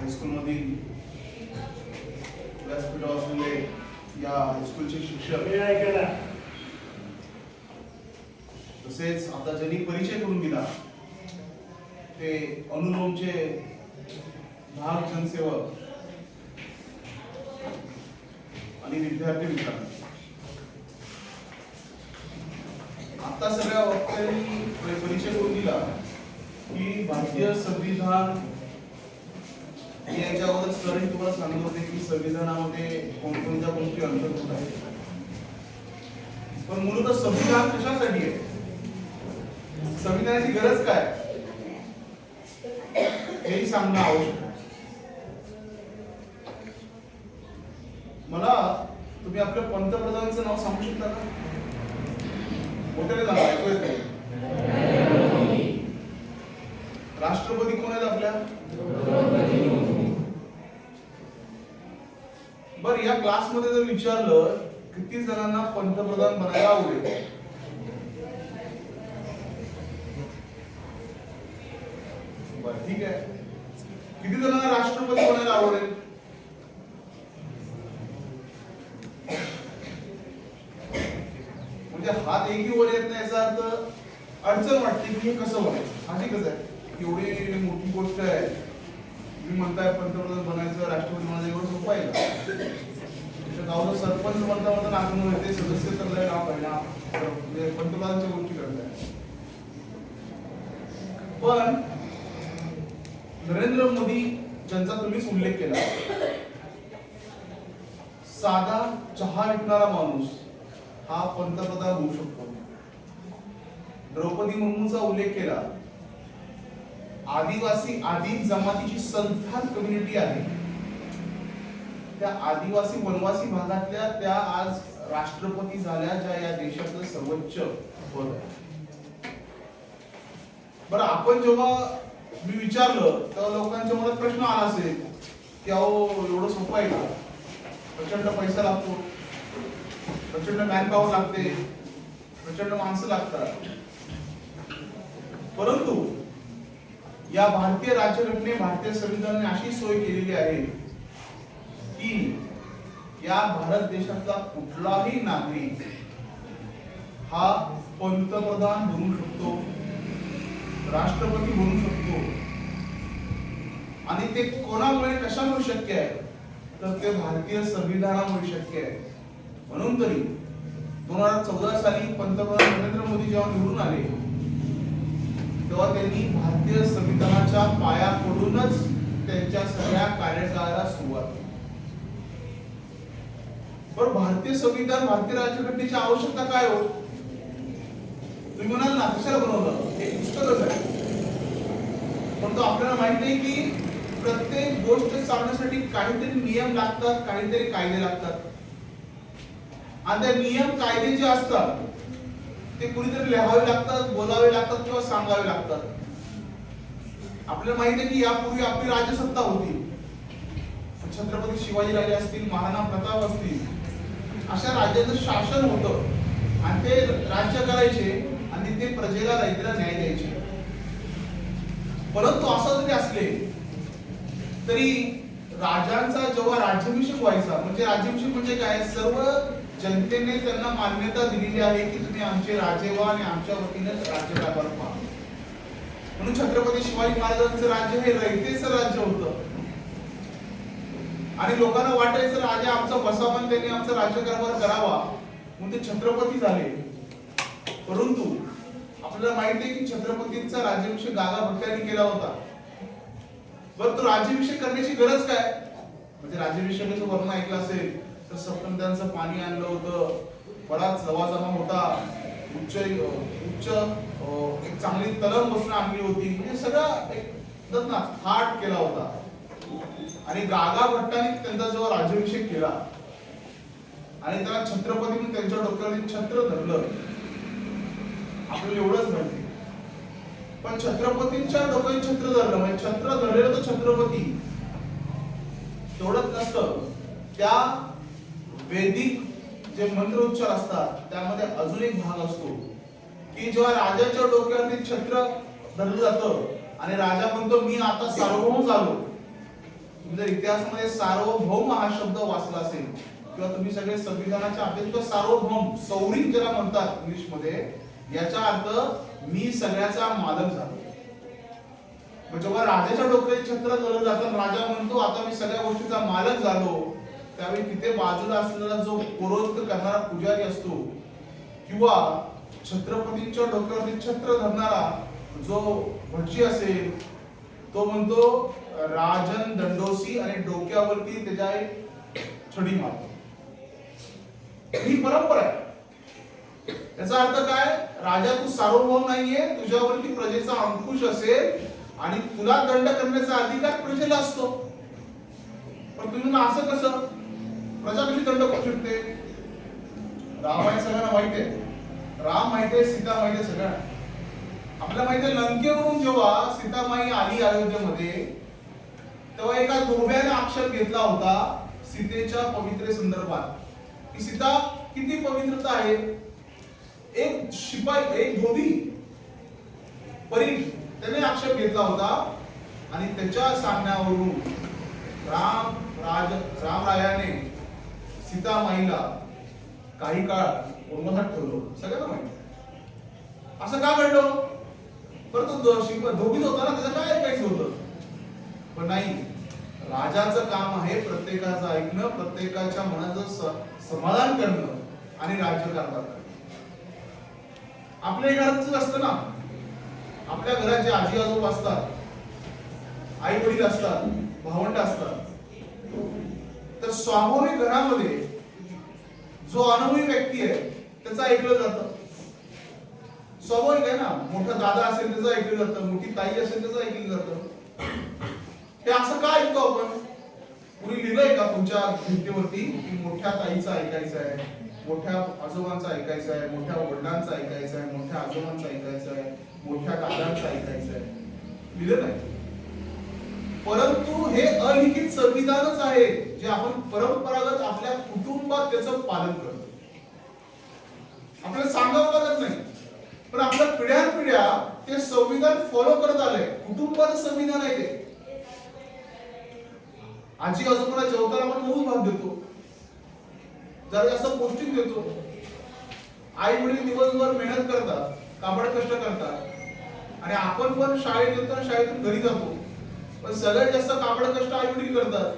हायस्कूलमधील व्यासपीठावर असलेले या हायस्कूलचे शिक्षक. तसेच आता ज्यांनी परिचय करून दिला ते अनुलोमचे भाग जनसेवक आणि विद्यार्थी मित्रांनो. आता सगळ्या वक्त्यांनी परि- परिचय करून दिला की भारतीय संविधान मी याच्यावर सरही तुम्हाला सांगत होते की संविधानामध्ये कोणकोणत्या गोष्टी अंतर्भूत आहेत. पण मूलतः संविधान कशासाठी आहे? संविधानाची गरज काय? हेही सांगणं आवश्यक मला तुम्ही आपल्या पंतप्रधानांचं नाव सांगू शकता का? मोठ्याने नाव ऐकू येत राष्ट्रपती कोण आहेत आपल्या? बर या क्लासमध्ये जर विचारलं किती जणांना पंतप्रधान बनायला आवडेल? बर ठीक आहे. किती जणांना राष्ट्रपती बनायला आवडेल? म्हणजे हात एकही वर येत नाही याचा अर्थ अडचण वाटते की कसं बनायचं हा ठीकच आहे एवढी मोठी गोष्ट आहे. तुम्ही म्हणताय पंतप्रधान बनायचं राष्ट्रपती बनायचं एवढं सोपं आहे का गावचं सरपंच म्हणता म्हणता नागपूर येते सदस्य तर नाव आहे म्हणजे पंतप्रधानच्या गोष्टी करताय. पण नरेंद्र मोदी ज्यांचा तुम्हीच उल्लेख केला साधा चहा विकणारा माणूस हा पंतप्रधान होऊ शकतो. द्रौपदी मुर्मूचा उल्लेख केला आदिवासी आदिम जमातीची संथाल कम्युनिटी आहे. त्या आदिवासी वनवासी भागातल्या त्या आज राष्ट्रपती झाल्या ज्या या देशाचं सर्वोच्च पद आहे. बरं आपण जेव्हा मी विचारलं तेव्हा लोकांच्या मनात प्रश्न आला असेल की अहो एवढं सोपं आहे का? प्रचंड पैसा लागतो. प्रचंड मॅनपावर लागते. प्रचंड माणसं लागतात. परंतु या भारतीय राज्यघटने भारतीय संविधानाने अशी सोय केलेली आहे की या भारत देशातला कुठलाही नागरिक हा पंतप्रधान बनू शकतो राष्ट्रपती बनू शकतो. आणि ते कोणामुळे कशामुळे शक्य आहे? तर ते भारतीय संविधानामुळे शक्य आहे. म्हणून तरी दोन हजार चौदा साली पंतप्रधान नरेंद्र मोदी जेव्हा निवडून आले तेव्हा त्यांनी भारतीय संविधानाच्या पायाकडूनच त्यांच्या सगळ्या कार्यकाळाला सुरुवात केली. पण भारतीय संविधान भारतीय राज्यघटनेची आवश्यकता काय हो? तुम्ही म्हणाल ना कशाला बनवलं? हे पुस्तकच आहे. तो आपल्याला माहीत नाही की प्रत्येक गोष्ट चालण्यासाठी काहीतरी नियम लागतात काहीतरी कायदे लागतात. आणि त्या नियम कायदे जे असतात ते कुणीतरी लिहावे लागतात बोलावे लागतात किंवा सांगावे लागतात. आपल्याला माहिती आहे की यापूर्वी आपली राज्यसत्ता होती. छत्रपती शिवाजी राजे असतील महाराणा प्रताप असतील अशा राज्याचं शासन होतं. आणि ते राज्य करायचे आणि ते प्रजेला रैतीला न्याय द्यायचे. परंतु असं जरी असले तरी राजांचा जेव्हा राज्याभिषेक व्हायचा म्हणजे राज्याभिषेक म्हणजे काय? सर्व जनतेने त्यांना मान्यता दिलेली आहे की तुम्ही आमचे राजे व्हा आणि आमच्या वतीने राज्यकारभार व्हा. म्हणून छत्रपती शिवाजी महाराजांचं राज्य हे रयतेच राज्य होत. आणि लोकांना वाटायचं राजा आमचा बसावन त्यांनी आमचा राज्यकारभार करावा. म्हणून ते छत्रपती झाले. परंतु आपल्याला माहिती आहे की छत्रपतींचा राज्याभिषेक गागा भक्त्यांनी केला होता. बरं तो राज्याभिषेक करण्याची गरज काय? म्हणजे राज्याभिषेकाचं वर्णन ऐकलं असेल तर सप्तमत्यांचं पाणी आणलं होतं. बराच जमा होता उच्च उच्च एक चांगली तलम बसणं आणली होती. म्हणजे सगळं एक ना थाट केला होता. आणि गागा भट्टाने त्यांचा जेव्हा राज्याभिषेक केला आणि त्याला छत्रपती म्हणून त्यांच्या डोक्यावरती छत्र धरलं. आपल्याला एवढंच माहिती. पण छत्रपतींच्या डोक्यात छत्र धरलं. म्हणजे छत्र धरलेलं तर छत्रपती. तेवढंच नसतं. त्या वैदिक जे मंत्रोच्चार असतात त्यामध्ये अजून एक भाग असतो की जेव्हा राजाच्या डोक्यावरती छत्र धरलं जातं आणि राजा म्हणतो मी आता सार्वभौम झालो. तुम्ही जर इतिहासामध्ये सार्वभौम हा शब्द वाचला असेल किंवा तुम्ही सगळे संविधानाच्या अभ्यास सार्वभौम सौरिक ज्याला म्हणतात इंग्लिशमध्ये याचा अर्थ मी सगळ्याचा मालक झालो. जेव्हा राजाच्या डोक्यात छत्र धरलं जातं राजा म्हणतो आता मी सगळ्या गोष्टीचा मालक झालो. त्यावेळी तिथे बाजूला असलेला जो पुरोहित करणारा पुजारी असतो किंवा छत्रपतींच्या डोक्यावरती छत्र धरणारा जो भटजी असेल तो म्हणतो राजन दंडोसी आणि डोक्यावरती त्याच्या एक छडी मारतो. ही परंपरा आहे. याचा अर्थ काय? राजा तू सार्वभौम नाहीये तुझ्यावरती प्रजेचा अंकुश असेल आणि तुला दंड करण्याचा अधिकार प्रजेला असतो. पण तुम्ही असं कसं? प्रजा कशी दंड करू शकते. रामायण सगळ्यांना माहिती आहे. राम माहिती आहे सीता माहिती आहे सगळ्यांना. आपल्याला माहिती आहे लंकेवरून जेव्हा सीतामाई आली अयोध्येमध्ये तेव्हा एका धोब्याने आक्षेप घेतला होता सीतेच्या पवित्रे संदर्भात. की सीता किती पवित्रता आहे? एक शिपाई एक धोबी. परी त्याने आक्षेप घेतला होता. आणि त्याच्या सांगण्यावरून राम राज रामरायाने सीतामाईला काही काळ वनवासात ठेवलं. सगळ्यांना माहिती. असं का घडलं? परंतु दोघीच होता ना त्याचं काय ऐकायचं होतं पण नाही राजाचं काम आहे प्रत्येकाचं ऐकणं प्रत्येकाच्या मनाचं स- समाधान करणं आणि राज्यकारभार करणं. आपल्या घरातच असतं ना. आपल्या घराचे आजी आजोबा असतात आई वडील असतात भावंड असतात स्वाभाविक घरामध्ये जो अनुभवी व्यक्ती आहे त्याचं ऐकलं जातं. स्वाभाविक आहे ना मोठा दादा असेल त्याचं ऐकलं जातं मोठी ताई असेल त्याचं ऐकलं जातं. हे असं का ऐकतो आपण? कुणी लिहिलंय का तुमच्या भिंतीवरती की मोठ्या ताईचं ऐकायचं आहे मोठ्या आजोबांचं ऐकायचं आहे मोठ्या वडिलांचं ऐकायचं आहे मोठ्या आजोबांचं ऐकायचं आहे मोठ्या दादांचं ऐकायचं आहे? लिहिलं नाही. परंतु हे अलिखित संविधानच आहे जे आपण परंपरागत आपल्या कुटुंबात त्याचं पालन करतो. आपल्याला सांगावं लागत नाही. पण आपल्या पिढ्यानपिढ्या ते संविधान फॉलो करत आलंय. कुटुंबाचं संविधान आहे ते. आजी आजोबाला जेवताना आपण मऊच भाग देतो. जरा जास्त पौष्टिक देतो. आई वडील दिवसभर मेहनत करतात काबड कष्ट करतात. आणि आपण पण शाळेत येतो आणि शाळेतून घरी जातो. पण सगळ्यात जास्त काबड कष्ट आई करतात.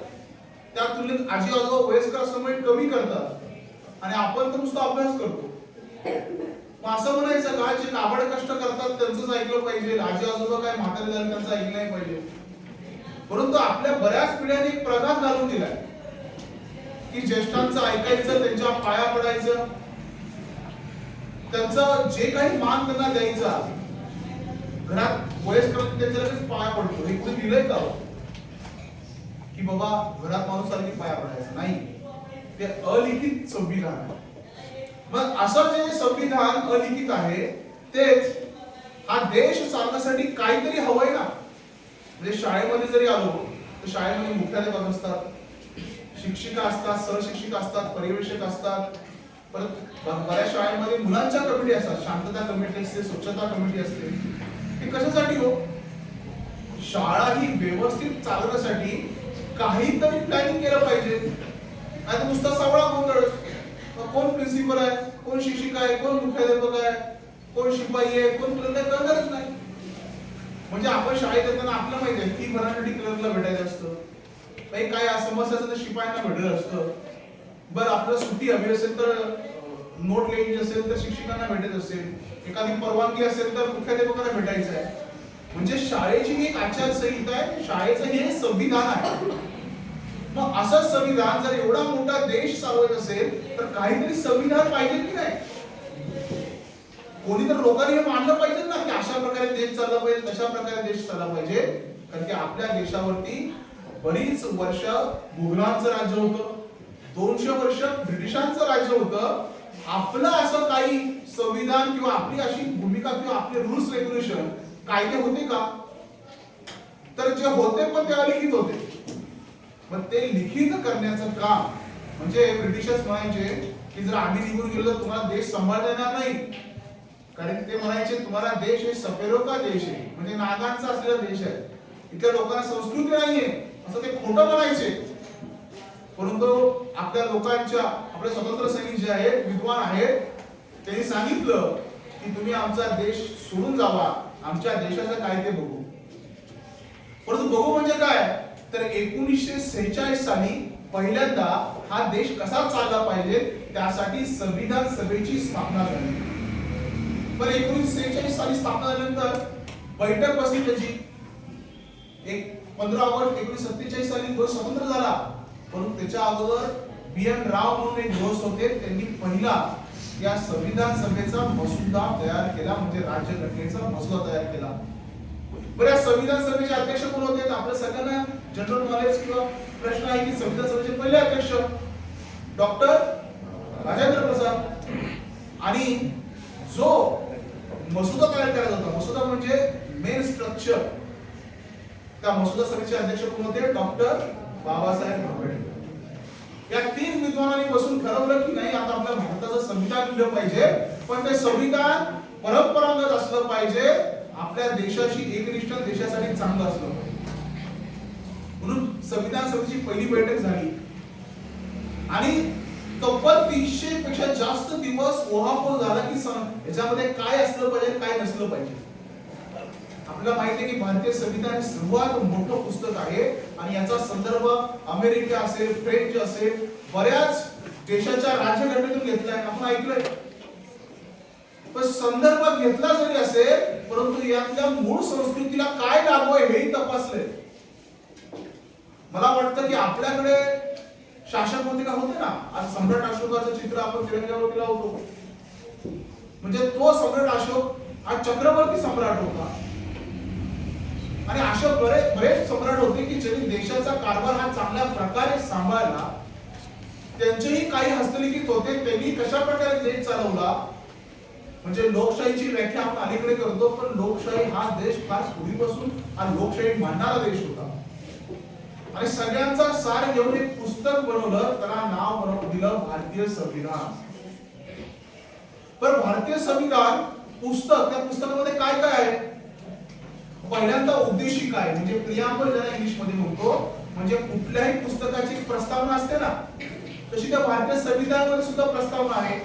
त्या तुलनेत आजी आजोबा वयस्कर समय म्हणजे कमी करतात. आणि आपण तर नुसता अभ्यास करतो. मग असं म्हणायचं का जे काबड कष्ट करतात त्यांचंच ऐकलं पाहिजे आजी आजोबा काय म्हातारे झाले त्यांचं ऐकलं नाही पाहिजे. परंतु आपल्या बऱ्याच पिढ्यांनी एक प्रघात घालून दिलाय. की ज्येष्ठांचं ऐकायचं त्यांच्या पाया पडायचं. त्यांचं जे काही मान त्यांना द्यायचा घरात वयस्कर त्यांच्या लगेच पाया पडतो. हे कुणी दिलंय का हो? की बाबा घरात माणूस आला की पाया पडायचं नाही. ते अलिखित संविधान आहे. मग असं जे संविधान अलिखित आहे तेच हा देश चालण्यासाठी काहीतरी हवंय ना. म्हणजे शाळेमध्ये जरी आलो तर शाळेमध्ये मुख्याध्यापक असतात शिक्षिका असतात सहशिक्षिका असतात पर्यवेक्षक असतात. परत बऱ्याच शाळेमध्ये मुलांच्या कमिटी असतात. शांतता कमिटी असते स्वच्छता कमिटी असते. हे कशासाठी हो? शाळा ही व्यवस्थित चालवण्यासाठी काहीतरी प्लॅनिंग केलं पाहिजे. आणि नुसता सावळा गोंधळ. कोण प्रिन्सिपल आहे? कोण शिक्षिका आहे? कोण मुख्याध्यापक आहे? कोण शिपाई आहे? कोण तुला काही कळणारच नाही. म्हणजे आपण शाळेत येताना आपलं माहिती आहे फी भरण्यासाठी क्लर्कला भेटायचं असतं. काही काय समस्या असेल तर शिपायांना भेटत असतं. बरं आपलं सुट्टी हवी असेल तर नोट लिहायची असेल तर शिक्षकांना भेटत असेल. एखादी परवानगी असेल तर मुख्याध्यापकांना भेटायचं आहे. म्हणजे शाळेची ही एक आचारसंहिता आहे शाळेचं हे संविधान आहे. मग असं संविधान जर एवढा मोठा देश चालवत असेल तर काहीतरी संविधान पाहिजे की नाही? कोणी तर लोकांनी हे मानलं पाहिजे ना की अशा प्रकारे देश चालला पाहिजे तशा प्रकारे देश चालला पाहिजे. कारण की आपल्या देशावरती बरीच वर्ष मुघलांचं राज्य होतं. दोनशे वर्ष ब्रिटिशांचं राज्य होतं. आपलं असं काही संविधान किंवा आपली अशी भूमिका किंवा आपले रूल्स रेग्युलेशन कायदे होते का? तर जे होते पण ते लिखित होते. पण ते लिखित करण्याचं काम म्हणजे ब्रिटिशर्स म्हणायचे की जर आम्ही निघून गेलो तर तुम्हाला देश सांभाळता येणार नाही. कारण ते म्हणायचे तुम्हाला देश हे सपेरो का देश आहे? म्हणजे नागांचा असलेला देश आहे. इथल्या लोकांना संस्कृती नाहीये. असं ते खोटं म्हणायचे. परंतु आपल्या लोकांच्या आपले स्वतंत्र सैनिक जे आहेत विद्वान आहेत त्यांनी सांगितलं की तुम्ही आमचा देश सोडून जावा. आमच्या देशाचं काय ते बघू. परंतु बघू म्हणजे काय? तर एकोणीसशे सेहेचाळीस साली पहिल्यांदा हा देश कसा चालला पाहिजे त्यासाठी संविधान सभेची स्थापना झाली. पण एकोणीसशे सेहेचाळीस साली स्थापना झाल्यानंतर बैठक बसली त्याची. एक पंधरा ऑगस्ट एकोणीसशे सत्तेचाळीस साली देश स्वतंत्र झाला परंतु त्याच्या अगोदर बी एन राव म्हणून एक दोस्त होते त्यांनी पहिला या संविधान सभेचा मसुदा तयार केला म्हणजे राज्यघटनेचा मसुदा तयार केला. बरं या संविधान सभेचे अध्यक्ष कोण होते? तर आपल्या सगळ्यांना जनरल नॉलेज किंवा प्रश्न आहे की संविधान सभेचे पहिले अध्यक्ष डॉक्टर राजेंद्र प्रसाद. आणि जो मसुदा तयार करायचा होता मसुदा म्हणजे मेन स्ट्रक्चर त्या मसुदा सभेचे अध्यक्ष कोण होते? डॉक्टर बाबासाहेब आंबेडकर. विद्वानांनी बसून ठरवलं की नाही आता आपल्या भारताचं संविधान लिहिलं पाहिजे पण ते संविधान परंपरागत असलं पाहिजे आपल्या देशाशी एकनिष्ठ देशासाठी चांगलं असलं पाहिजे. म्हणून संविधान सभेची पहिली बैठक झाली. आणि तब्बल तीनशे पेक्षा जास्त दिवस ओहापोह झाला की याच्यामध्ये काय असलं पाहिजे काय नसलं पाहिजे. आपल्याला माहिती आहे की भारतीय संविधान सर्वात मोठं पुस्तक आहे. आणि याचा संदर्भ अमेरिका असेल फ्रेंच असेल बऱ्याच देशाच्या राज्यघटनेतून घेतलाय आपण ऐकलंय. पण संदर्भ घेतला जरी असेल परंतु यातल्या मूळ संस्कृतीला काय लागू आहे हेही तपासले मला वाटतं की आपल्याकडे शासक होते का होते ना? आज सम्राट अशोकाचं चित्र आपण तिरंग्यावरती लावतो म्हणजे तो सम्राट अशोक हा चक्रवर्ती सम्राट होता. आणि अशोक बरेच बरेच सम्राट होते की ज्यांनी देशाचा कारभार हा चांगल्या प्रकारे सांभाळला. त्यांचेही काही हस्तलिखित होते त्यांनी कशा प्रकारे देश चालवला? म्हणजे लोकशाहीची व्याख्या आपण अलीकडे करतो पण लोकशाही हा देश फार पूर्वीपासून हा लोकशाही मानणारा देश होता. आणि सगळ्यांचा सार घेऊन एक पुस्तक बनवलं त्याला नाव बनवून दिलं भारतीय संविधान. पण भारतीय संविधान पुस्तक त्या पुस्तकामध्ये काय काय आहे? पहिल्यांदा उद्देशिका आहे म्हणजे प्रियांबल ज्याला इंग्लिशमध्ये म्हणतो म्हणजे कुठल्याही पुस्तकाची प्रस्तावना असते ना तशी त्या भारतीय संविधानामध्ये सुद्धा प्रस्तावना आहे.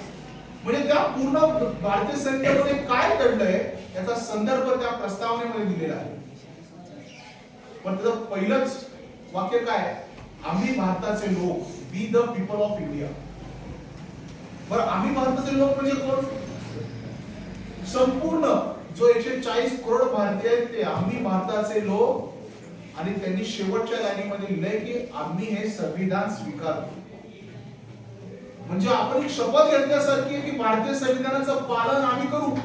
म्हणजे त्या पूर्ण भारतीय संविधानामध्ये काय घडलंय याचा संदर्भ त्या प्रस्तावनेमध्ये दिलेला आहे. पण त्याचं पहिलंच वाक्य काय आम्ही भारताचे लोक we the people of India बरं आम्ही भारताचे लोक म्हणजे कोण? संपूर्ण जो एकशे चाळीस करोड भारतीय आहेत ते आम्ही भारताचे लोक. आणि त्यांनी शेवटच्या लाईनीमध्ये लिहिलंय की आम्ही हे संविधान स्वीकारतो. म्हणजे आपण एक शपथ घेतल्यासारखी आहे की भारतीय संविधानाचं पालन आम्ही करू.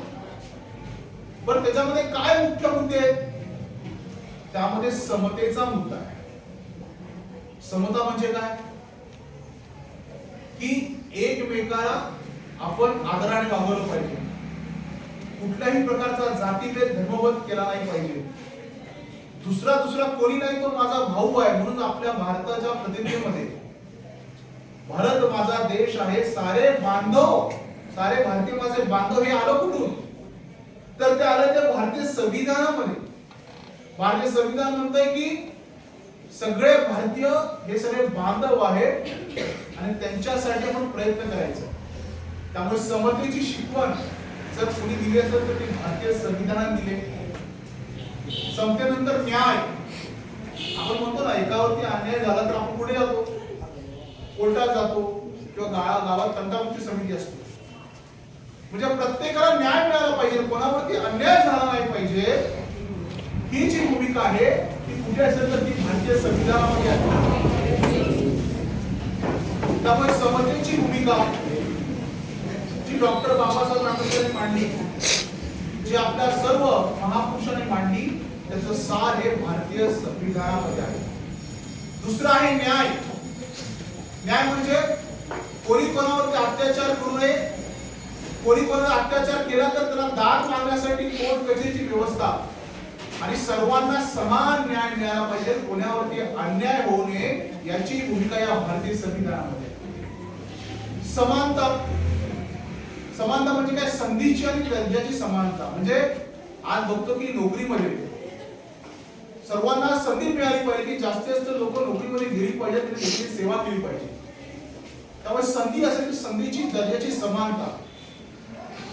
पण त्याच्यामध्ये काय मुख्य मुद्दे आहेत? त्यामध्ये समतेचा मुद्दा आहे. समता म्हणजे काय? की एकमेकाला आपण आदराने वागवलं पाहिजे. कुठल्याही प्रकारचा जातीभेद धर्मभेद केला नाही पाहिजे. दुसरा दुसरा कोणी नाही तो माझा भाऊ आहे म्हणून आपल्या भारताच्या प्रतिनिधीमध्ये भारत माझा देश आहे सारे बांधव सारे भारतीय माझे बांधव हे आलं कुठून? तर ते आलं त्या भारतीय संविधानामध्ये. भारतीय संविधान म्हणतंय की सगळे भारतीय हे सगळे बांधव आहेत आणि त्यांच्यासाठी आपण प्रयत्न करायचा. त्यामुळे समतेची शिकवण जर कोणी दिली असेल तर ते भारतीय संविधानाने दिले. समतेनंतर न्याय. आपण म्हणतो ना एकावरती अन्याय झाला तर आपण पुढे जातो. कोर्टात जातो किंवा गावा गावात तंटामुक्ती समिती असते. म्हणजे प्रत्येकाला न्याय मिळाला पाहिजे. कोणावरती अन्याय झाला नाही पाहिजे. ही जी भूमिका आहे ती कुठे असेल तर ती भारतीय संविधानामध्ये आहे त्यामुळे समतेची भूमिका जी डॉक्टर बाबासाहेब आंबेडकरांनी मांडली जी आपल्या सर्व महापुरुषांनी मांडली त्याचं सार हे भारतीय संविधानामध्ये आहे. दुसरं आहे न्याय. न्याय म्हणजे कोणी कोणावरती अत्याचार करू नये. कोणी कोणावर अत्याचार केला तर त्याला दाद मागण्यासाठी कोर्ट कचेरीची व्यवस्था? आणि सर्वांना समान न्याय मिळाला पाहिजे. कोणावरती अन्याय होऊ नये याची भूमिका या भारतीय संविधानामध्ये समानता समानता म्हणजे काय? संधीची आणि दर्जाची समानता. म्हणजे आज बघतो की नोकरीमध्ये सर्वांना संधी मिळाली पाहिजे की जास्तीत जास्त लोक नोकरीमध्ये गेली पाहिजे त्यांनी सेवा केली पाहिजे. त्यामुळे संधी असेल की संधीची दर्जाची समानता.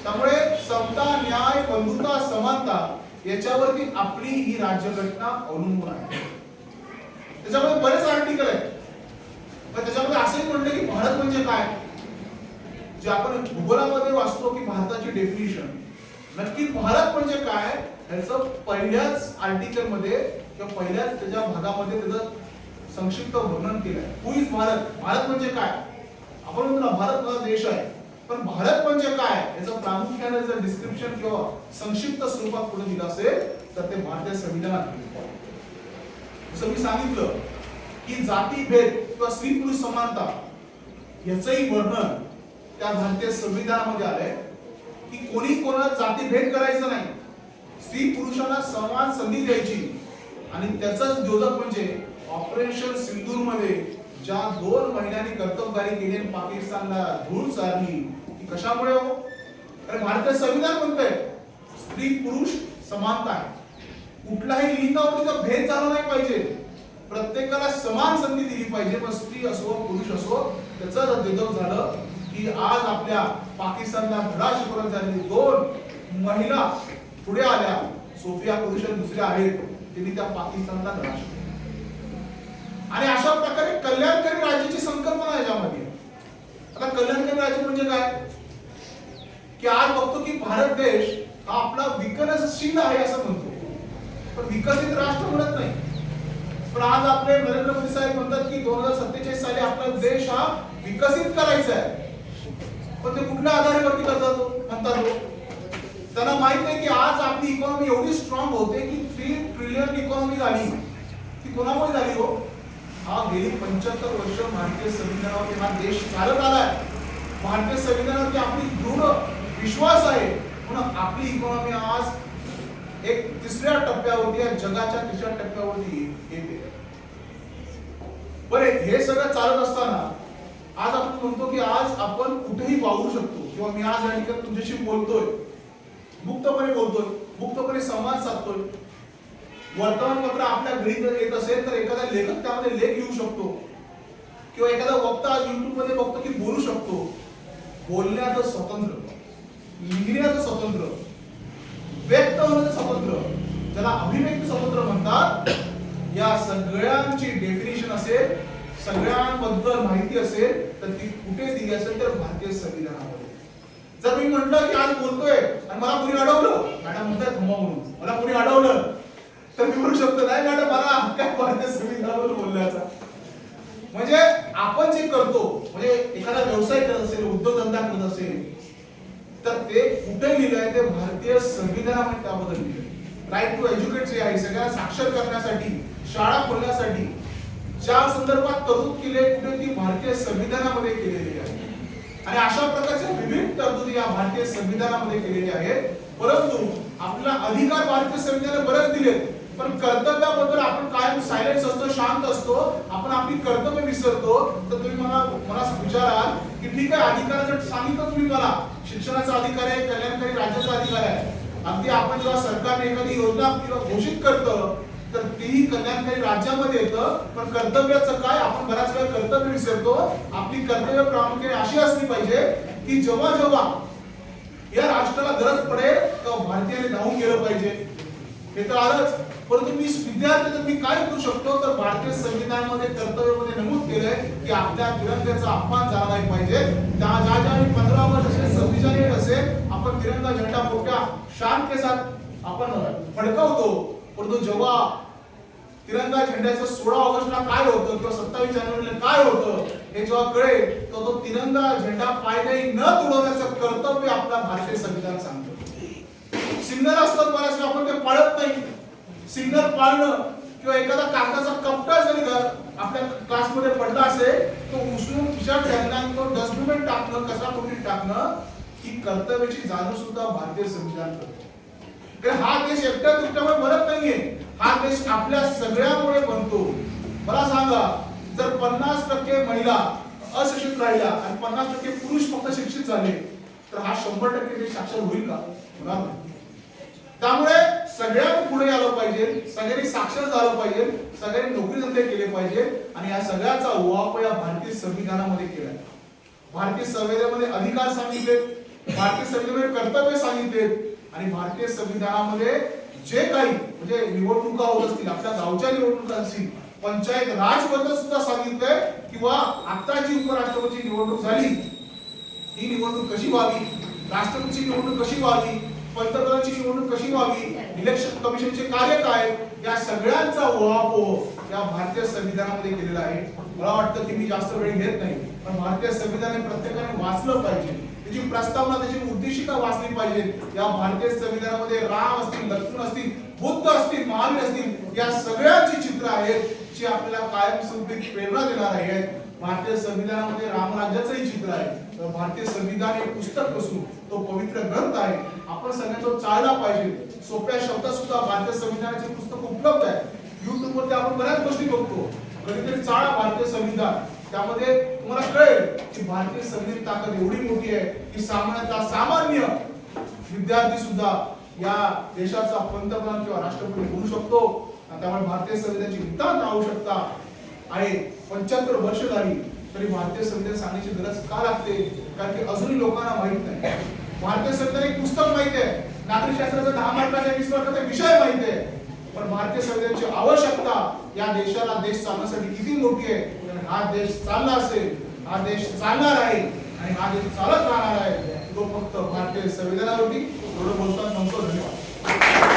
त्यामुळे समता न्याय बंधुता समानता याच्यावरती आपली ही राज्यघटना अवलंबून आहे. त्याच्यामध्ये बरेच आर्टिकल आहेत. पण त्याच्यामध्ये असंही म्हणलं की भारत म्हणजे काय? जे आपण भूगोलामध्ये वाचतो की भारताची डेफिनेशन नक्की भारत म्हणजे काय? त्यांचं पहिल्याच आर्टिकलमध्ये किंवा पहिल्याच त्याच्या भागामध्ये त्याचं संक्षिप्त वर्णन केलंय. हु इज भारत? भारत म्हणजे काय? आपण म्हणतो ना भारत माझा देश आहे. पण भारत म्हणजे काय? याचं प्रामुख्याने जर डिस्क्रिप्शन किंवा संक्षिप्त स्वरूपात पुढे दिलं असेल तर ते भारतीय संविधानात जसं मी सांगितलं की जाती भेद किंवा स्त्री पुरुष समानता याचंही वर्णन त्या भारतीय संविधानामध्ये आलंय की कोणी कोणाला जाती भेद करायचं नाही. स्त्री पुरुषाला समान संधी द्यायची. आणि त्याचाच द्योतक म्हणजे ऑपरेशन सिंदूरमध्ये ज्या दोन महिन्यांनी कर्तबगारी केली आणि पाकिस्तानला धूळ चारली ती कशामुळे हो? कारण भारतीय संविधान म्हणतंय स्त्री पुरुष समानता आहे. कुठलाही लिंगावरतीचा भेद झाला नाही पाहिजे. प्रत्येकाला समान संधी दिली पाहिजे. मग स्त्री असो पुरुष असो त्याचा द्योतक झालं की आज आपल्या पाकिस्तानला धडा शिकवण्यात झालेली दोन महिला पुढे आल्या सोफिया पुरुष दुसऱ्या आहेत त्यांनी त्या पाकिस्तानला धडा आणि अशा प्रकारे कल्याणकारी राज्याची संकल्पना आहे याच्यामध्ये आता कल्याणकारी राज्य म्हणजे काय? की आज बघतो की भारत देश हा आपला विकसनशील आहे असं म्हणतो. पण विकसित राष्ट्र म्हणत नाही. पण आज आपले नरेंद्र मोदी साहेब म्हणतात की दोन हजार सत्तेचाळीस साली आपला देश हा विकसित करायचा आहे. पण ते कुठल्या आधारावरती करतात म्हणतात त्यांना माहीत आहे की आज आपली इकॉनॉमी एवढी स्ट्रॉंग होते की थ्री ट्रिलियन इकॉनॉमी झाली. ती कोणामुळे झाली हो? हा गेली पंच्याहत्तर वर्ष भारतीय संविधानावरती हा देश चालत आलाय. भारतीय संविधानावरती आपली दृढ विश्वास आहे. म्हणून आपली इकॉनॉमी आज एक तिसऱ्या टप्प्यावरती या जगाच्या तिसऱ्या टप्प्यावरती येते. बरे हे सगळं चालत असताना आज आपण म्हणतो की आज आपण कुठेही वावरू शकतो. किंवा मी आज या ठिकाणी तुमच्याशी बोलतोय. मुक्तपणे बोलतोय मुक्तपणे संवाद साधतोय. वर्तमानपत्र आपल्या घरी जर येत असेल तर एखादा लेखक त्यामध्ये लेख लिहू शकतो. किंवा एखादा वक्ता आज मध्ये बघतो की बोलू शकतो. बोलण्याचं स्वतंत्र. लिहिण्याचं स्वतंत्र. व्यक्त होण्याचं स्वतंत्र. ज्याला अभिव्यक्ती स्वतंत्र म्हणतात या सगळ्यांची डेफिनेशन असेल सगळ्यांबद्दल माहिती असेल तर ती कुठे दिली असेल तर भारतीय संविधानामध्ये. जर मी म्हटलं की आज बोलतोय आणि मला कोणी अडवलं मॅडम म्हणतात थांबा म्हणून. मला कोणी अडवलं तर मी म्हणू शकतो नाही मॅडम मला काय आहे भारतीय संविधानावर बोलण्याचा? म्हणजे आपण जे करतो म्हणजे एखादा व्यवसाय करत असेल उद्योगधंदा करत असेल तर ते कुठे लिहिलंय ते भारतीय संविधानामध्ये त्याबद्दल लिहिलंय राईट टू एज्युकेट जे आहे सगळ्यांना साक्षर करण्यासाठी शाळा खोलण्यासाठी ज्या संदर्भात तरतूद केली आहे कुठे ती भारतीय संविधानामध्ये केलेली आहे. आणि अशा प्रकारे तरतुदी या भारतीय संविधानामध्ये केलेली आहे. परंतु आपला अधिकार भारतीय संविधानाने बरेच दिलेत. पण कर्तव्याबद्दल आपण कायम सायलेन्स असतो शांत असतो. आपण आपली कर्तव्य विसरतो. तर तुम्ही मला मला विचाराल की ठीक आहे अधिकार जर सांगितलं तुम्ही मला. शिक्षणाचा अधिकार आहे कल्याणकारी राज्याचा अधिकार आहे. अगदी आपण जेव्हा सरकारने एखादी योजना किंवा घोषित करतं तर तेही कल्याणकारी राज्यामध्ये येतं. पण कर्तव्याचं काय? आपण बऱ्याच वेळा कर्तव्य विसरतो. आपली कर्तव्य प्रामुख्याने अशी असली पाहिजे की जेव्हा जेव्हा या राष्ट्राला गरज पडेल तेव्हा भारतीयाने धावून गेलं पाहिजे. हे तर आलंच. परंतु मी विद्यार्थी तर मी काय करू शकतो? तर भारतीय संविधानामध्ये कर्तव्यामध्ये नमूद केलंय की आपल्या तिरंग्याचा अपमान झाला नाही पाहिजे. त्या ज्या ज्या पंधरा वर्ष असेल सव्वीस जानेवारी असेल आपण तिरंगा झेंडा मोठ्या शांत केसात आपण फडकवतो. परंतु जेव्हा तिरंगा झेंड्याचं सोळा ऑगस्टला काय होतं किंवा सत्तावीस जानेवारीला काय होतं? हे जेव्हा कळेल तर तो तिरंगा झेंडा पायदळी न तुडवण्याचं कर्तव्य आपला भारतीय संविधान सांगतो. सिग्नल असतात बऱ्याच आपण ते पाळत नाही. सिग्नल पाळणं किंवा एखादा कागदाचा कपडा जरी घ- आपल्या क्लासमध्ये पडला असेल तो उचलून खिशात घालणं तो डस्टबिन टाकणं कचरा कोठडीत टाकणं ही कर्तव्याची जाणीव सुद्धा भारतीय संविधान करतो. कारण हा देश एकट्या दृष्ट्यामुळे बनत नाहीये. हा देश आपल्या सगळ्यामुळे बनतो. मला सांगा जर पन्नास टक्के महिला अशिक्षित राहिल्या आणि पन्नास टक्के पुरुष फक्त शिक्षित झाले तर हा शंभर टक्के देश साक्षर होईल का? होणार नाही. त्यामुळे सगळ्यांनी पुढे आलं पाहिजे सगळ्यांनी साक्षर झालं पाहिजे सगळ्यांनी नोकरी धंदे केले पाहिजे आणि या सगळ्याचा उहापोह या भारतीय संविधानामध्ये केलाय. भारतीय संविधानामध्ये अधिकार सांगितले भारतीय संविधानामध्ये कर्तव्य सांगितले आणि भारतीय संविधानामध्ये जे काही म्हणजे निवडणुका होत असतील आपल्या गावच्या निवडणुका असतील पंचायत राजबद्दल सुद्धा सांगितलंय किंवा आता जी उपराष्ट्रपती निवडणूक झाली ही निवडणूक कशी व्हावी? राष्ट्रपतीची निवडणूक कशी व्हावी? पंतप्रधानांची निवडणूक कशी व्हावी? इलेक्शन कमिशनचे कार्य काय? या सगळ्यांचा ओहापोह या भारतीय संविधानामध्ये केलेला आहे. मला वाटतं की मी जास्त वेळ घेत नाही पण भारतीय संविधान हे प्रत्येकाने वाचलं पाहिजे. त्याची प्रस्तावना त्याची उद्देशिका वाचली पाहिजे. या भारतीय संविधानामध्ये राम असतील लक्ष्मण असतील बुद्ध असतील महावीर असतील या सगळ्यांची चित्र आहेत. जी आपल्याला कायमस्वरूपी प्रेरणा देणार आहे भारतीय संविधानामध्ये रामराज्याचंही चित्र आहे. तर भारतीय संविधान हे पुस्तक नसून तो पवित्र ग्रंथ आहे. आपण सगळ्यांनी तो चालला पाहिजे. सोप्या शब्दात सुद्धा भारतीय संविधानाचे पुस्तक उपलब्ध आहे युट्यूबवरती आपण बऱ्याच गोष्टी बघतो. कधीतरी चाळा भारतीय संविधान. त्यामध्ये तुम्हाला कळेल की भारतीय संविधान ताकद एवढी मोठी आहे की सामान्यतः सामान्य विद्यार्थी सुद्धा या देशाचा पंतप्रधान किंवा राष्ट्रपती होऊ शकतो. त्यामुळे भारतीय संविधानाची नितांत आवश्यकता आहे. पंच्याहत्तर वर्ष झाली तरी भारतीय संविधान सांगण्याची गरज का लागते? कारण की अजूनही लोकांना माहीत नाही. भारतीय संविधान एक पुस्तक माहिती आहे. नागरिक शास्त्राचा दहा मार्काचा वीस मार्काचा विषय माहिती आहे. पण भारतीय संविधानाची आवश्यकता या देशाला देश चालण्यासाठी किती मोठी आहे? हा देश चालला असेल. हा देश चालणार आहे. आणि हा देश चालत राहणार आहे. तो फक्त भारतीय संविधानावरती. एवढं बोलतात म्हणतो धन्यवाद.